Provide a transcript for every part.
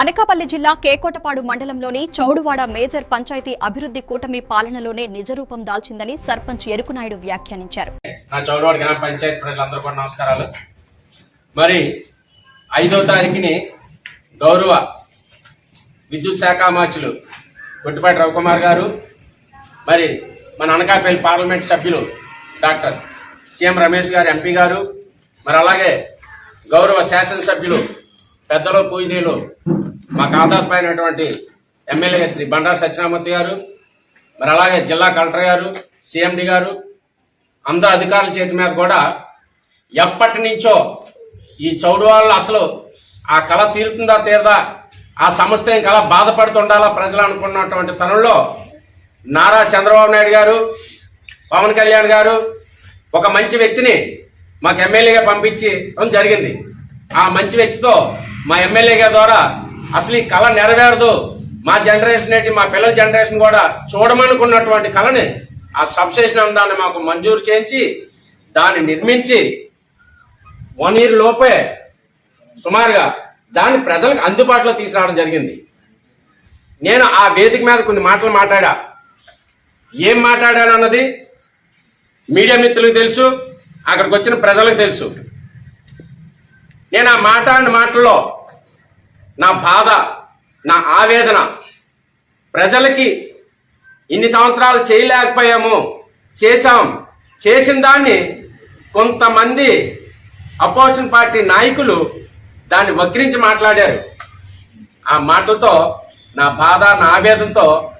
అనకాపల్లి జిల్లా కేకోటపాడు మండలంలోని చౌడువాడ మేజర్ పంచాయతీ అభివృద్ధి కూటమి పాలనలోనే నిజరూపం దాల్చిందని సర్పంచ్ ఎరుకునాయుడు వ్యాఖ్యానించారు. నా గ్రామ పంచాయతీ ప్రజలందరూ కూడా నమస్కారాలు. మరి ఐదో తారీఖుని గౌరవ విద్యుత్ శాఖ మార్చులు గుట్టిపాటి రవికుమార్ గారు మరి మన అనకాపల్లి పార్లమెంట్ సభ్యులు doctor CM Ramesh garu MP garu మరి అలాగే గౌరవ శాసనసభ్యులు పెద్దలు పూజనీయులు మాకు ఆదర్శమైనటువంటి ఎమ్మెల్యే శ్రీ బండారు సత్యనామూర్తి గారు మరి అలాగే జిల్లా కలెక్టర్ గారు సిఎండి గారు అందరు అధికారుల చేతి మీద కూడా ఎప్పటి నుంచో ఈ చౌడు వాళ్ళు అసలు ఆ కళ తీరుతుందా తీరదా ఆ సంస్థ కళ బాధపడుతుండాలా ప్రజలు అనుకున్నటువంటి తరుణంలో నారా చంద్రబాబు నాయుడు గారు పవన్ కళ్యాణ్ గారు ఒక మంచి వ్యక్తిని మాకు ఎమ్మెల్యేగా పంపించడం జరిగింది. ఆ మంచి వ్యక్తితో మా ఎమ్మెల్యే గారి ద్వారా అసలు ఈ కళ నెరవేరదు. మా జనరేషన్ ఏంటి? మా పిల్లల జనరేషన్ కూడా చూడమనుకున్నటువంటి కళని. ఆ సబ్స్టేషన్ అందాన్ని మాకు మంజూరు చేయించి దాన్ని నిర్మించి వన్ ఇయర్ లోపే సుమారుగా దాన్ని ప్రజలకు అందుబాటులో తీసుకురావడం జరిగింది. నేను ఆ వేదిక మీద కొన్ని మాటలు మాట్లాడా. ఏం మాట్లాడాను అన్నది మీడియా మిత్రులకు తెలుసు అక్కడికి వచ్చిన ప్రజలకు తెలుసు. నేను ఆ మాట్లాడిన మాటల్లో నా బాధ నా ఆవేదన ప్రజలకి ఇన్ని సంవత్సరాలు చేయలేకపోయాము. చేశాం. చేసిన దాన్ని కొంతమంది అపోజిషన్ పార్టీ నాయకులు దాన్ని వక్రించి మాట్లాడారు. ఆ మాటలతో నా బాధ నా ఆవేదనతో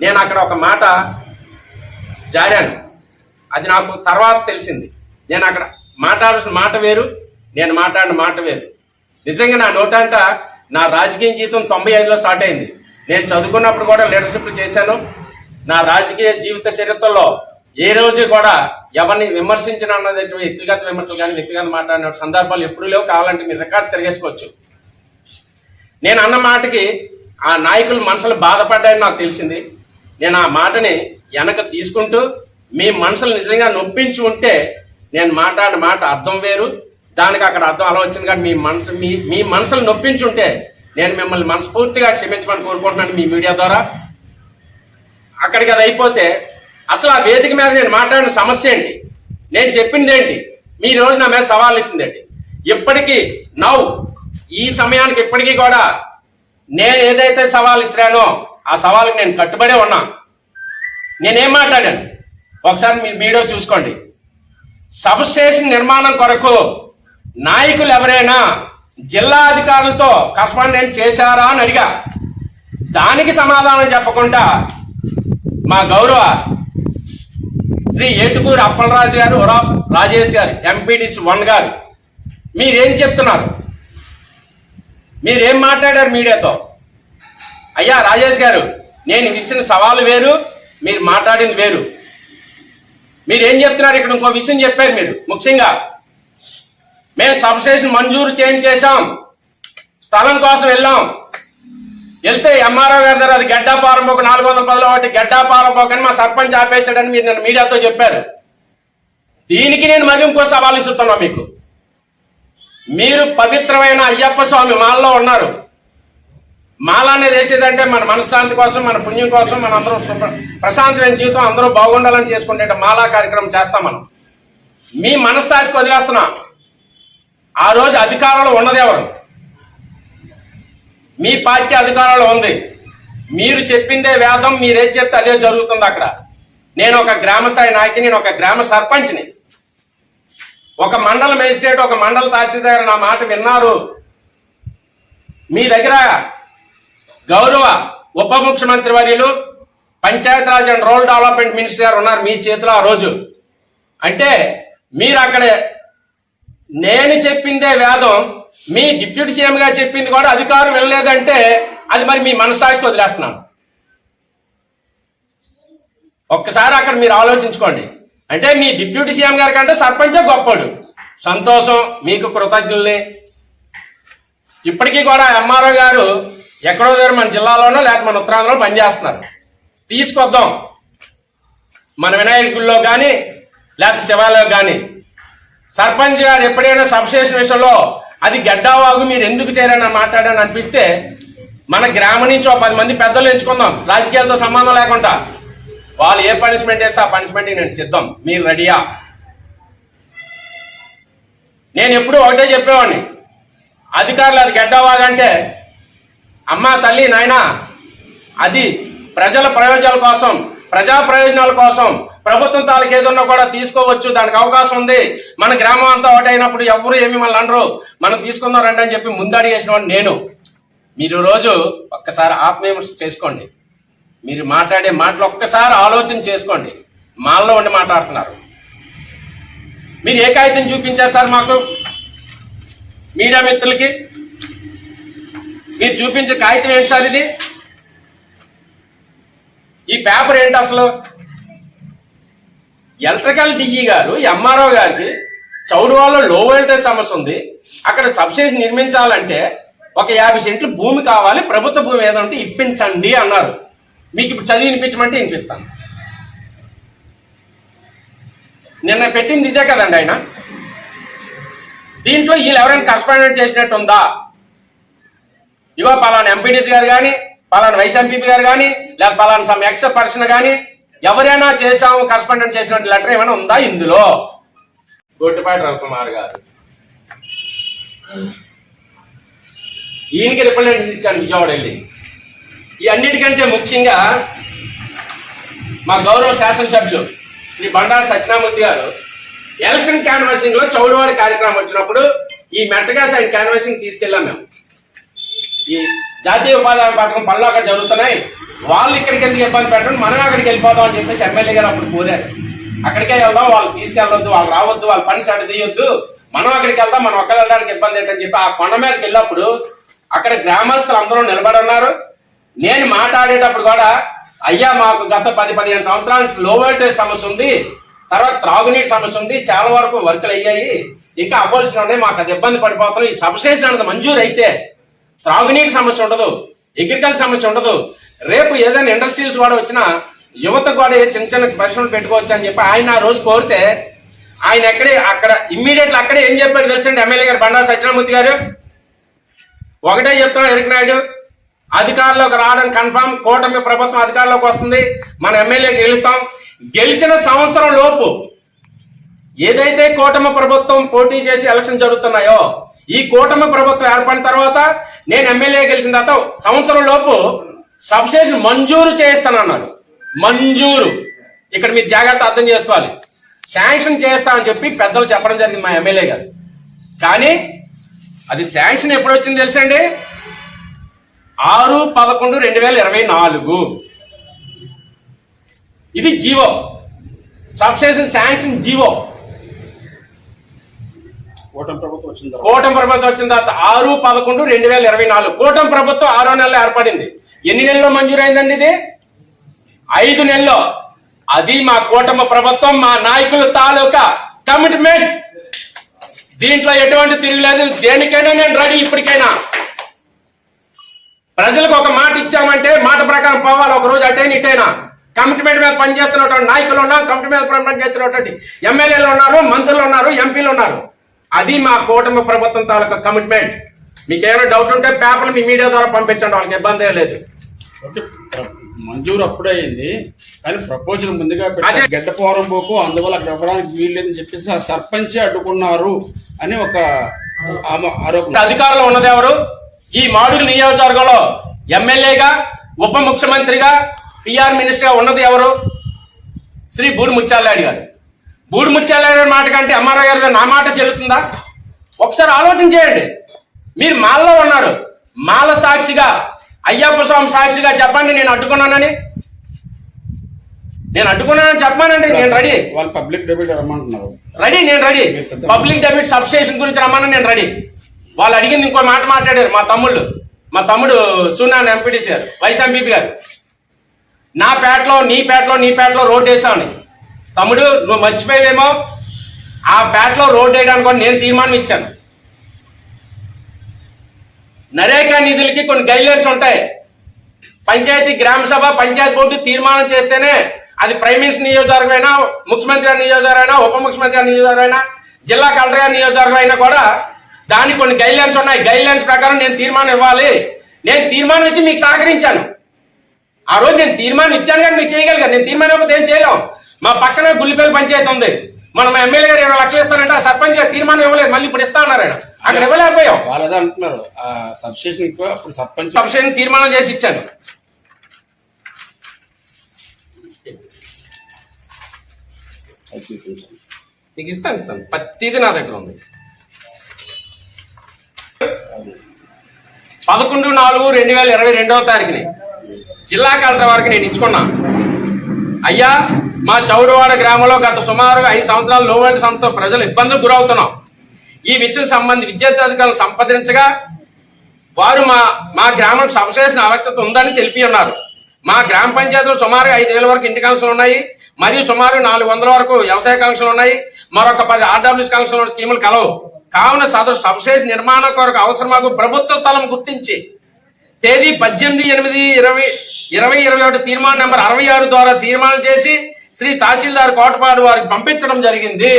నేను అక్కడ ఒక మాట జారాను. అది నాకు తర్వాత తెలిసింది. నేను అక్కడ మాట్లాడాల్సిన మాట వేరు నేను మాట్లాడిన మాట వేరు. నిజంగా నా నోటంట నా రాజకీయ జీవితం తొంభై ఐదులో స్టార్ట్ అయింది. నేను చదువుకున్నప్పుడు కూడా లీడర్షిప్లు చేశాను. నా రాజకీయ జీవిత చరిత్రలో ఏ రోజు కూడా ఎవరిని విమర్శించిన అన్నది వ్యక్తిగత విమర్శలు కానీ వ్యక్తిగత మాట్లాడిన సందర్భాలు ఎప్పుడూ లేవు. కావాలంటే మీరు రికార్డ్స్ తిరిగేసుకోవచ్చు. నేను అన్న మాటకి ఆ నాయకులు మనసులు బాధపడ్డాయని నాకు తెలిసింది. నేను ఆ మాటని వెనక తీసుకుంటూ మీ మనసులు నిజంగా నొప్పించి ఉంటే నేను మాట్లాడిన మాట అర్థం వేరు. దానికి అక్కడ అర్థం అలా వచ్చింది కానీ మీ మనసు మీ మీ మనసులు నొప్పించి ఉంటే నేను మిమ్మల్ని మనస్ఫూర్తిగా క్షమించమని కోరుకుంటున్నాను మీ మీడియా ద్వారా. అక్కడికి అది అయిపోతే అసలు ఆ వేదిక మీద నేను మాట్లాడిన సమస్య ఏంటి? నేను చెప్పింది ఏంటి? మీ రోజు నా మీద సవాల్ ఇచ్చిందండి ఇప్పటికీ నౌ ఈ సమయానికి ఇప్పటికీ కూడా నేను ఏదైతే సవాల్ ఇస్తున్నానో ఆ సవాల్కి నేను కట్టుబడే ఉన్నా. నేనేం మాట్లాడాను? ఒకసారి మీ వీడియో చూసుకోండి. సబ్స్టేషన్ నిర్మాణం కొరకు నాయకులు ఎవరైనా జిల్లా అధికారులతో కరస్పాండెంట్ చేశారా అని అడిగా. దానికి సమాధానం చెప్పకుండా మా గౌరవ శ్రీ ఏటుకూరి అప్పలరాజు గారు ఉరా రాజేష్ గారు ఎంపీడీసీ వన్ గారు మీరేం చెప్తున్నారు? మీరేం మాట్లాడారు మీడియాతో? అయ్యా రాజేష్ గారు నేను ఇచ్చిన సవాలు వేరు మీరు మాట్లాడింది వేరు. మీరేం చెప్తున్నారు? ఇక్కడ ఇంకో విషయం చెప్పారు మీరు ముఖ్యంగా మేము సబ్స్టేషన్ మంజూరు చేంజ్ చేశాం. స్థలం కోసం వెళ్ళాం. వెళ్తే ఎంఆర్ఓ గారి దగ్గర అది గడ్డా పారంపోక నాలుగు వందల పదిలో ఒకటి గడ్డా పారంపోక అని మా సర్పంచ్ ఆపేశాడని మీరు నన్ను మీడియాతో చెప్పారు. దీనికి నేను మరి ఇంకో సవాల్ ఇస్తున్నా మీకు. మీరు పవిత్రమైన అయ్యప్ప స్వామి మాలలో ఉన్నారు. మాల అనేది వేసేదంటే మన మనశ్శాంతి కోసం మన పుణ్యం కోసం మన అందరూ ప్రశాంతమైన జీవితం అందరూ బాగుండాలని చేసుకుంటే మాలా కార్యక్రమం చేస్తాం మనం. మీ మనస్సాక్షికి వదిలేస్తున్నాం. ఆ రోజు అధికారంలో ఉన్నది ఎవరు? మీ పార్టీ అధికారంలో ఉంది. మీరు చెప్పిందే వేదం మీరేం చెప్తే అదే జరుగుతుంది అక్కడ. నేను ఒక గ్రామ స్థాయి నాయకుని నేను ఒక గ్రామ సర్పంచ్ని. ఒక మండల మేజిస్ట్రేట్ ఒక మండల తహసీల్దార్ నా మాట విన్నారు. మీ దగ్గర గౌరవ ఉప ముఖ్యమంత్రి వర్యులు Panchayati Raj and rural development minister గారు ఉన్నారు మీ చేతిలో ఆ రోజు. అంటే మీరు అక్కడ నేను చెప్పిందే వేదం మీ డిప్యూటీ సీఎం గారు చెప్పింది కూడా అధికారం వెళ్ళలేదంటే అది మరి మీ మనస్సాక్షి వదిలేస్తున్నాను. ఒక్కసారి అక్కడ మీరు ఆలోచించుకోండి. అంటే మీ డిప్యూటీ సీఎం గారి కంటే సర్పంచే గొప్పడు సంతోషం మీకు కృతజ్ఞుల్ని. ఇప్పటికీ కూడా ఎంఆర్ఓ గారు ఎక్కడో దగ్గర మన జిల్లాలోనో లేకపోతే మన ఉత్తరాంధ్రలో పనిచేస్తున్నారు. తీసుకొద్దాం. మన వినాయకుల్లో కానీ లేకపోతే శివాలయం కానీ సర్పంచ్ గారు ఎప్పుడైనా సబ్స్టేషన్ విషయంలో అది గడ్డావాగు మీరు ఎందుకు చేరని మాట్లాడాలని అనిపిస్తే మన గ్రామం నుంచి ఒక పది మంది పెద్దలు ఎంచుకుందాం. రాజకీయాలతో సంబంధం లేకుండా. వాళ్ళు ఏ పనిష్మెంట్ అయితే ఆ పనిష్మెంట్ నేను సిద్ధం. మీరు రెడీయా? నేను ఎప్పుడూ ఒకటే చెప్పేవాడిని. అధికారులు అది గడ్డవాదంటే అమ్మా తల్లి నాయనా అది ప్రజల ప్రయోజనాల కోసం ప్రజా ప్రయోజనాల కోసం ప్రభుత్వం తాలకు ఏదన్నా కూడా తీసుకోవచ్చు. దానికి అవకాశం ఉంది. మన గ్రామం అంతా ఒకటైనప్పుడు ఎవరు ఏమి మళ్ళీ అనరు. మనం తీసుకుందాం రండి అని చెప్పి ముందడిగేసిన వాడిని నేను. మీరు రోజు ఒక్కసారి ఆత్మీయం చేసుకోండి. మీరు మాట్లాడే మాటలు ఒక్కసారి ఆలోచన చేసుకోండి. మాల్లో ఉండి మాట్లాడుతున్నారు. మీరు ఏ కాగితం చూపించారు సార్ మాకు? మీడియా మిత్రులకి? మీరు చూపించే కాగితం ఏంటి సార్ ఇది? ఈ పేపర్ ఏంటి అసలు? ఎలక్ట్రికల్ డిఈ గారు ఎంఆర్ఓ గారికి చౌడువాలో లో వోల్టేజ్ సమస్య ఉంది. అక్కడ సబ్స్టేషన్ నిర్మించాలంటే ఒక యాభై సెంట్లు భూమి కావాలి ప్రభుత్వ భూమి ఏదంటే ఇప్పించండి అన్నారు. మీకు ఇప్పుడు చదివి వినిపించమంటే వినిపిస్తాను. నిన్న పెట్టింది ఇదే కదండి ఆయన. దీంట్లో వీళ్ళు ఎవరైనా కరస్పాండెంట్ చేసినట్టు ఉందా ఇగో పలానా ఎంపీడీసీ గారు కానీ పలానా వైస్ ఎంపీపీ గారు కానీ లేదా పలానా సమ్ ఎక్స్ పర్సన్ కానీ ఎవరైనా చేశాము కరస్పాండెంట్ చేసినటువంటి లెటర్ ఏమైనా ఉందా ఇందులో? గొడ్డుపాటి రవికుమార్ గారు. ఈయనకి రిప్రజెంటేషన్ ఇచ్చాను విజయవాడ వెళ్ళి. ఈ అన్నిటికంటే ముఖ్యంగా మా గౌరవ శాసనసభ్యులు శ్రీ బండారు సత్యనామూర్తి గారు ఎలక్షన్ క్యాన్వాసింగ్లో చౌడవాడి కార్యక్రమం వచ్చినప్పుడు ఈ మెట్టగా సైడ్ క్యాన్వాసింగ్ తీసుకెళ్ళాం మేము. ఈ జాతీయ ఉపాధి హామీ పథకం పనులు అక్కడ జరుగుతున్నాయి. వాళ్ళు ఇక్కడికి ఎందుకు ఇబ్బంది పెట్టండి? మనం అక్కడికి వెళ్ళిపోదాం అని చెప్పేసి ఎమ్మెల్యే గారు అప్పుడు కోరారు. అక్కడికే వెళ్దాం వాళ్ళు తీసుకెళ్ళొద్దు వాళ్ళు రావద్దు వాళ్ళ పని చెడ్డ తీయొద్దు మనం అక్కడికి వెళ్దాం మనం ఒక్కరు వెళ్ళడానికి ఇబ్బంది ఏంటని చెప్పి ఆ కొండ మీదకి వెళ్ళినప్పుడు అక్కడ గ్రామస్తులు అందరూ నిలబడి ఉన్నారు. నేను మాట్లాడేటప్పుడు కూడా అయ్యా మాకు గత పది పదిహేను సంవత్సరాల నుంచి లో వోల్టేజ్ సమస్య ఉంది. తర్వాత త్రాగునీటి సమస్య ఉంది. చాలా వరకు వర్కులు అయ్యాయి. ఇంకా అవ్వాల్సిన ఉన్నాయి మాకు అది ఇబ్బంది పడిపోతున్నాం ఈ సబ్స్టేషన్ అనేది మంజూరు అయితే త్రాగునీటి సమస్య ఉండదు. అగ్రికల్చర్ సమస్య ఉండదు. రేపు ఏదైనా ఇండస్ట్రీస్ కూడా వచ్చినా యువత కూడా ఏ చిన్న చిన్న పరిశ్రమలు పెట్టుకోవచ్చు అని చెప్పి ఆయన ఆ రోజు కోరితే ఆయన ఎక్కడే అక్కడ ఇమ్మీడియట్లీ అక్కడే ఏం చెప్పారు తెలుసండి? ఎమ్మెల్యే గారు బండారు సత్యనామూర్తి గారు? ఒకటే చెప్తున్నాం ఎరిక నాయుడు. అధికారంలోకి రావడం కన్ఫామ్. కూటమి ప్రభుత్వం అధికారంలోకి వస్తుంది. మన ఎమ్మెల్యే గెలుస్తాం. గెలిచిన సంవత్సరం లోపు ఏదైతే కూటమి ప్రభుత్వం పోటీ చేసి ఎలక్షన్ జరుగుతున్నాయో ఈ కూటమి ప్రభుత్వం ఏర్పడిన తర్వాత నేను ఎమ్మెల్యే గెలిచిన తర్వాత సంవత్సరం లోపు సబ్స్టేషన్ మంజూరు చేస్తానన్నాడు మంజూరు. ఇక్కడ మీరు జాగ్రత్త అర్థం చేసుకోవాలి. శాంక్షన్ చేస్తా అని చెప్పి పెద్దలు చెప్పడం జరిగింది మా ఎమ్మెల్యే గారు. కానీ అది శాంక్షన్ ఎప్పుడు వచ్చింది తెలుసండి ఆరు పదకొండు రెండు వేల ఇరవై నాలుగు. ఇది జీవో. Substation sanction GO. కూటమి ప్రభుత్వం వచ్చిన తర్వాత. కూటమి ప్రభుత్వం వచ్చిన తర్వాత ఆరు పదకొండు రెండు వేల ఇరవై నాలుగు. కూటమి ప్రభుత్వం ఆరో నెలలో ఏర్పడింది. ఎన్ని నెలల్లో మంజూరైందండి ఇది? ఐదు నెలల్లో అది మా కూటమి ప్రభుత్వం మా నాయకుల తాలూకా కమిట్మెంట్. దీంట్లో ఎటువంటి తిరగలేదు దేనికైనా నేను రెడీ ఇప్పటికైనా. ప్రజలకు ఒక మాట ఇచ్చామంటే మాట ప్రకారం పోవాలి ఒక రోజు అటైనా ఇటైనా. కమిట్మెంట్ మీద పనిచేస్తున్నటువంటి నాయకులు ఉన్నారు కమిట్మెంట్ మీద పనిచేస్తున్నటువంటి ఎమ్మెల్యేలు ఉన్నారు మంత్రులు ఉన్నారు ఎంపీలు ఉన్నారు. అది మా కూటమి ప్రభుత్వం తాలూకా కమిట్మెంట్. మీకు ఏమైనా డౌట్ ఉంటే పేపర్లు మీ మీడియా ద్వారా పంపించండి వాళ్ళకి ఇబ్బంది లేదు. ఓకే మంజూరు అప్పుడే అయింది కానీ ప్రపోజల్ ముందుగా. పెట్టి గడ్డపోరం పోకు అందువల్ల అక్కడ ఇవ్వడానికి వీల్లేదని చెప్పేసి ఆ సర్పంచే అడ్డుకున్నారు అని ఒక ఆరోపణ. అధికారంలో ఉన్నది ఎవరు? ఈ మాడుగు నియోజకవర్గంలో ఎమ్మెల్యేగా ఉప ముఖ్యమంత్రిగా పిఆర్ మినిస్టర్గా ఉన్నది ఎవరు? శ్రీ బూడి ముత్యాలనాయుడు గారు. బూడి ముత్యాలనాయుడు గారి మాట కంటే ఎంఆర్ఓ గారి నా మాట చెల్లుతుందా? ఒకసారి ఆలోచన చేయండి. మీరు మాలలో ఉన్నారు. మాల సాక్షిగా అయ్యప్ప స్వామి సాక్షిగా చెప్పండి నేను అడ్డుకున్నానని. నేను అడ్డుకున్నానని చెప్పానండి నేను రెడీ. వాళ్ళు పబ్లిక్ డెబిట్ రమ్మంటున్నారు. రెడీ నేను ready. Public debate substation గురించి రమ్మని నేను రెడీ. వాళ్ళు అడిగింది ఇంకో మాట మాట్లాడారు మా తమ్ముళ్ళు. మా తమ్ముడు సునాన్ ఎంపీటీసీ గారు వైస్ ఎంపీపీ గారు. నా పేటలో నీ పేటలో నీ పేటలో రోడ్ వేసామని. తమ్ముడు నువ్వు మర్చిపోయావేమో? ఆ పేటలో రోడ్ వేయడానికి నేను తీర్మానం ఇచ్చాను. నరేగా నిధులకి కొన్ని గైడ్లైన్స్ ఉంటాయి. పంచాయతీ గ్రామ సభ పంచాయతీ బోర్డు తీర్మానం చేస్తేనే అది ప్రైమ్ మినిస్టర్ నియోజకవర్గం అయినా ముఖ్యమంత్రి గారి నియోజకవర్గం అయినా ఉప ముఖ్యమంత్రి గారి నియోజకవర్గం అయినా జిల్లా కలెక్టర్ గారి నియోజకవర్గం అయినా కూడా దానికి కొన్ని గైడ్లైన్స్ ఉన్నాయి. గైడ్లైన్స్ ప్రకారం నేను తీర్మానం ఇవ్వాలి. నేను తీర్మానం ఇచ్చి మీకు సహకరించాను. ఆ రోజు నేను తీర్మానం ఇచ్చాను కానీ మీకు చేయగలిగాను నేను తీర్మానం ఏం చేయలేం. మా పక్కన గుల్లిపల్లి పంచాయతీ ఉంది. మన ఎమ్మెల్యే గారు ఇరవై లక్షలు ఇస్తానంటే ఆ సర్పంచ్ గారు తీర్మానం ఇవ్వలేదు. మళ్ళీ ఇప్పుడు ఇస్తా అన్నారు ఆయన. అక్కడ ఇవ్వలేకపోయాం. వాళ్ళు అదే అంటున్నారు. ఆ సబ్స్టేషన్ అప్పుడు సర్పంచ్ సబ్సిడీ తీర్మానం చేసి ఇచ్చాను. మీకు ఇస్తాను ఇస్తాను. ప్రతిదీ నా దగ్గర ఉంది. పదకొండు నాలుగు రెండు వేల ఇరవై రెండవ తారీఖుని జిల్లా కలెక్టర్ వారికి నేను ఇచ్చుకున్నా. అయ్యా మా చౌరవాడ గ్రామంలో గత సుమారు ఐదు సంవత్సరాలు లోవంటి సంస్థ ప్రజలు ఇబ్బందులు గురవుతున్నాం. ఈ విషయం సంబంధి విద్యార్థులను సంప్రదించగా వారు మా మా గ్రామం సబ్స్టేషన్ అవశ్యత ఉందని తెలిపి ఉన్నారు. మా గ్రామ పంచాయతీలో సుమారు ఐదు వేల వరకు ఇంటి కనెక్షన్లు ఉన్నాయి. మరియు సుమారు నాలుగు వందల వరకు వ్యవసాయ కనెక్షన్లు ఉన్నాయి. మరొక పది ఆర్డబ్ల్యూస్ కనెక్షన్ స్కీములు కలవు. కావున సదరు సబ్స్టేషన్ నిర్మాణం కొరకు అవసరమాకు ప్రభుత్వ స్థలం గుర్తించి తేదీ పద్దెనిమిది ఎనిమిది ఇరవై ఇరవై ఇరవై ఒకటి తీర్మానం నెంబర్ అరవై ఆరు ద్వారా తీర్మానం చేసి శ్రీ తహసీల్దార్ కోటపాడు వారికి పంపించడం జరిగింది.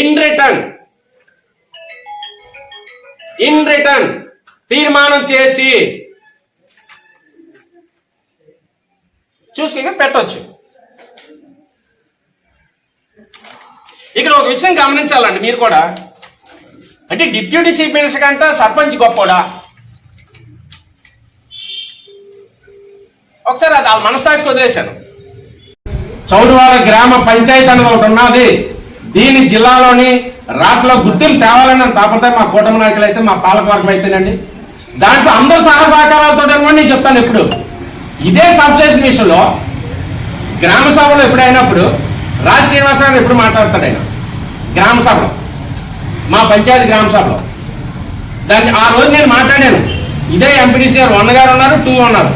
ఇన్ రిటర్న్ ఇన్ రిటర్న్ తీర్మానం చేసి చూసుకుని పెట్టవచ్చు ఇక్కడ ఒక విషయం గమనించాలండి మీరు కూడా. అంటే డిప్యూటీ చీఫ్ మినిస్టర్ కంటే సర్పంచ్ గొప్పోడా? ఒకసారి అది వాళ్ళ మనస్సాక్షి వదిలేశాను. చౌడువాల గ్రామ పంచాయతీ అన్నది ఒకటి ఉన్నది. దీని జిల్లాలోని రాష్ట్రంలో గుర్తింపు తేవాలని తాపడతాయి మా కూటమి నాయకులు అయితే మా పాలకవర్గం అయితేనండి. దాంట్లో అందరూ సహసహకారాలతో కూడా నేను చెప్తాను ఎప్పుడు ఇదే సబ్స్టేషన్ విషయంలో గ్రామ సభలో ఎప్పుడైనప్పుడు రాజ్ శ్రీనివాసరావు గారు ఎప్పుడు మాట్లాడతాడు ఆయన? గ్రామ సభలో. మా పంచాయతీ గ్రామ సభలో. దాన్ని ఆ రోజు నేను మాట్లాడాను. ఇదే ఎంపీడీసీ గారు వన్ గారు ఉన్నారు టూ ఉన్నారు.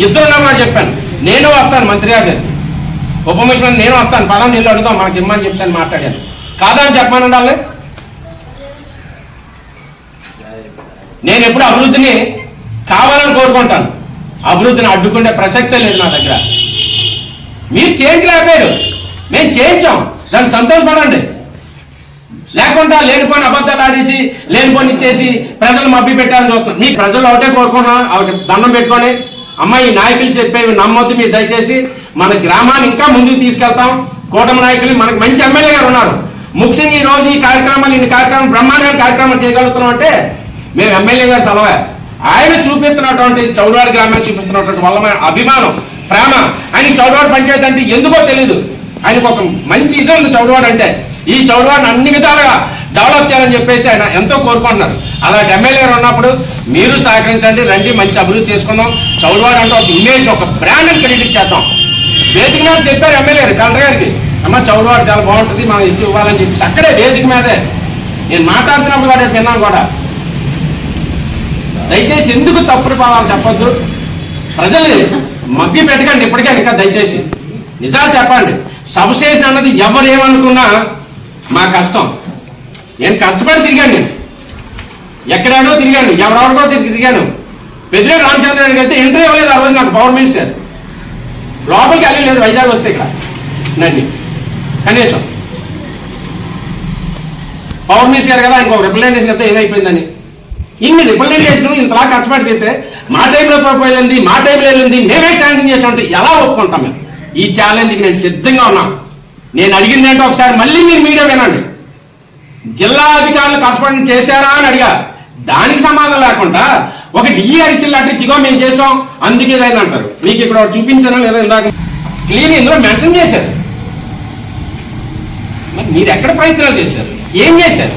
ఇద్దరు ఉన్నామని చెప్పాను. నేను వస్తాను మంత్రి గారి ఉప ముఖ్యమంత్రి నేను వస్తాను పదం నీళ్ళు అడుగుతాం మనకి ఇమ్మని చెప్పాను మాట్లాడాను. కాదని చెప్పానండి వాళ్ళు నేను ఎప్పుడు అభివృద్ధిని కావాలని కోరుకుంటాను. అభివృద్ధిని అడ్డుకునే ప్రసక్తే లేదు నా దగ్గర. మీరు చేంజ్ లేకపోయారు. మేము చేయించాం. దాన్ని సంతోషపడండి. లేకుండా లేనిపోయిన అబద్ధాలు ఆడేసి లేనిపోని ఇచ్చేసి ప్రజలు మబ్బి పెట్టాలని చూస్తున్నాం. మీ ప్రజలు ఒకటే కోరుకున్నా దండం పెట్టుకొని అమ్మాయి నాయకులు చెప్పేవి నమ్మొద్దు మీరు దయచేసి. మన గ్రామాన్ని ఇంకా ముందుకు తీసుకెళ్తాం. కూటమి నాయకులు మనకు మంచి ఎమ్మెల్యే గారు ఉన్నారు. ముఖ్యంగా ఈ రోజు ఈ కార్యక్రమాలు ఇన్ని కార్యక్రమం బ్రహ్మాండమైన కార్యక్రమం చేయగలుగుతున్నాం అంటే మేము ఎమ్మెల్యే గారు సలవా. ఆయన చూపిస్తున్నటువంటి చౌడవాడి గ్రామానికి చూపిస్తున్నటువంటి వల్ల అభిమానం ప్రేమ. ఆయన చౌడవాడి పంచాయతీ అంటే ఎందుకో తెలియదు ఆయనకు ఒక మంచి ఇది ఉంది చౌడవాడు అంటే. ఈ చౌడవాడిని అన్ని విధాలుగా డెవలప్ చేయాలని చెప్పేసి ఆయన ఎంతో కోరుకుంటున్నారు. అలాంటి ఎమ్మెల్యే ఉన్నప్పుడు మీరు సహకరించండి రండి మంచి అభివృద్ధి చేసుకుందాం. చౌడవాడు అంటే ఒక ఇమేజ్ ఒక బ్రాండ్ అని క్రెడిట్ ఇచ్చేద్దాం వేదిక మీద చెప్పారు ఎమ్మెల్యే గారు కలెక్టర్ గారికి. అమ్మ చౌడవాడు చాలా బాగుంటుంది మనం ఇచ్చి ఇవ్వాలని చెప్పి అక్కడే వేదిక మీదే నేను మాట్లాడుతున్నప్పుడు కూడా విన్నాను కూడా. దయచేసి ఎందుకు తప్పుడు పోవాలని చెప్పొద్దు? ప్రజలు మగ్గి పెట్టకండి ఇప్పటికే ఇంకా దయచేసి. నిజాలు చెప్పండి. సబ్స్టేషన్ అన్నది ఎవరు ఏమనుకున్నా మా కష్టం. నేను కష్టపడి తిరిగాను నేను. ఎక్కడెక్కడో తిరిగాను ఎవరెవరికో తిరిగాను. పెద్దిరెడ్డి రామచంద్రరావు అయితే ఎంట్రీ ఇవ్వలేదు ఆ రోజు నాకు పవర్ మినిస్టర్. లోపలికి వెళ్ళలేదు వైజాగ్ వస్తే ఇక్కడ. నన్ను. కనీసం. పవర్ మినిస్టర్ కదా ఇంకో రిప్రజెంటేషన్ అయితే ఏమైపోయిందని. ఇన్ని రిప్రజెంటేషన్ ఇంతలా కష్టపడి తీస్తే మా టైంలో ప్రపోజల్ ఉంది మా టైంలో వెళ్ళింది మేమే శాంక్షన్ చేసామంటే ఎలా ఒప్పుకుంటాం మేము? ఈ ఛాలెంజ్కి నేను సిద్ధంగా ఉన్నాను. నేను అడిగింది ఏంటో ఒకసారి మళ్ళీ మీరు మీడియా వినండి. జిల్లా అధికారులు కన్సల్టెంట్ చేశారా అని అడిగా. దానికి సమాధానం లేకుండా ఒక డిఈఆర్ ఇచ్చిన లాంటి ఇచ్చిగో మేము చేసాం అందుకే ఇదైంది అంటారు. మీకు ఇక్కడ చూపించను చూపించాను లేదా ఇందాక? క్లియర్ ఇందులో మెన్షన్ చేశారు. మరి మీరు ఎక్కడ ప్రయత్నాలు చేశారు? ఏం చేశారు?